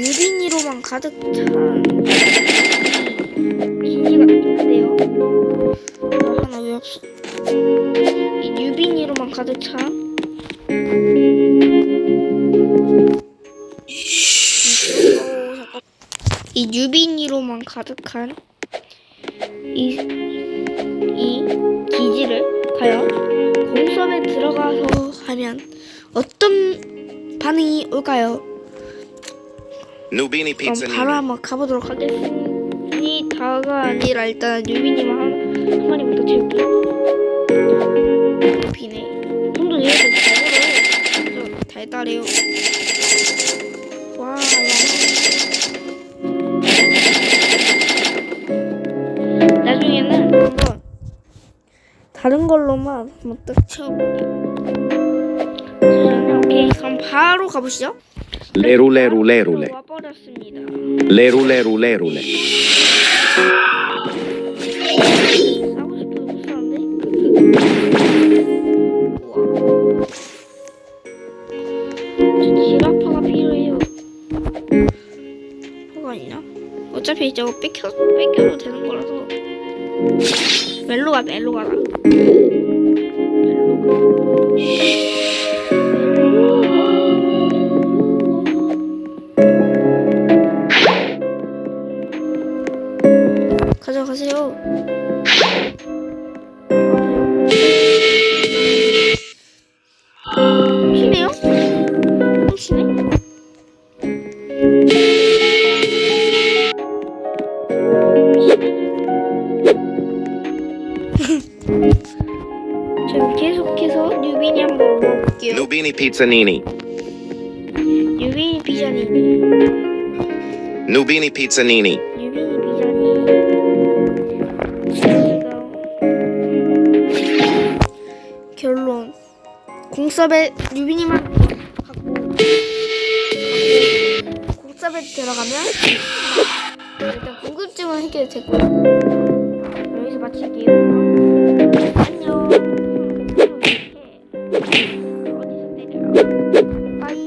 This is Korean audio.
유빈이로만 가득 찬 기지가 있는데요. 아, 하나 왜 없어? 이 유빈이로만 가득 찬 이- 유빈이로만 가득한 이, 이 기지를 과연 공섭에 들어가서 하면 어떤 반응이 올까요? Nubini 그럼 Pizza 바로. 한번 가보도록 하겠습니다가 아니라 일단 유빈이만 한, 한 마리부터 채울게요. 비네 손도 얘들 잘 걸어 진짜 달달해요. 와 야. 나중에는 한번 다른 걸로만 한번 딱 채워볼게요. 자, 오케이. 그럼 바로 가보시죠 Leru lerule. 와버렸습니다 Leru leru lerule. 싸고 싶어도 못 싸는데? 우와. 저 지라파가 필요해요. 뭐가 있나? 어차피 저거 뺏겨, 뺏겨도 되는 거라서. 멜로가 멜로가라. 가져가세요. 훔치네? 계속해서 한번 먹어볼게요. Nini. 뉴빈이 비자니. Nubini Pizza Nini. 뉴빈이 비자니. 공섭의 유빈이만 갖고 공섭에 들어가면 일단 궁금증은 해결되고 여기서 마칠게요.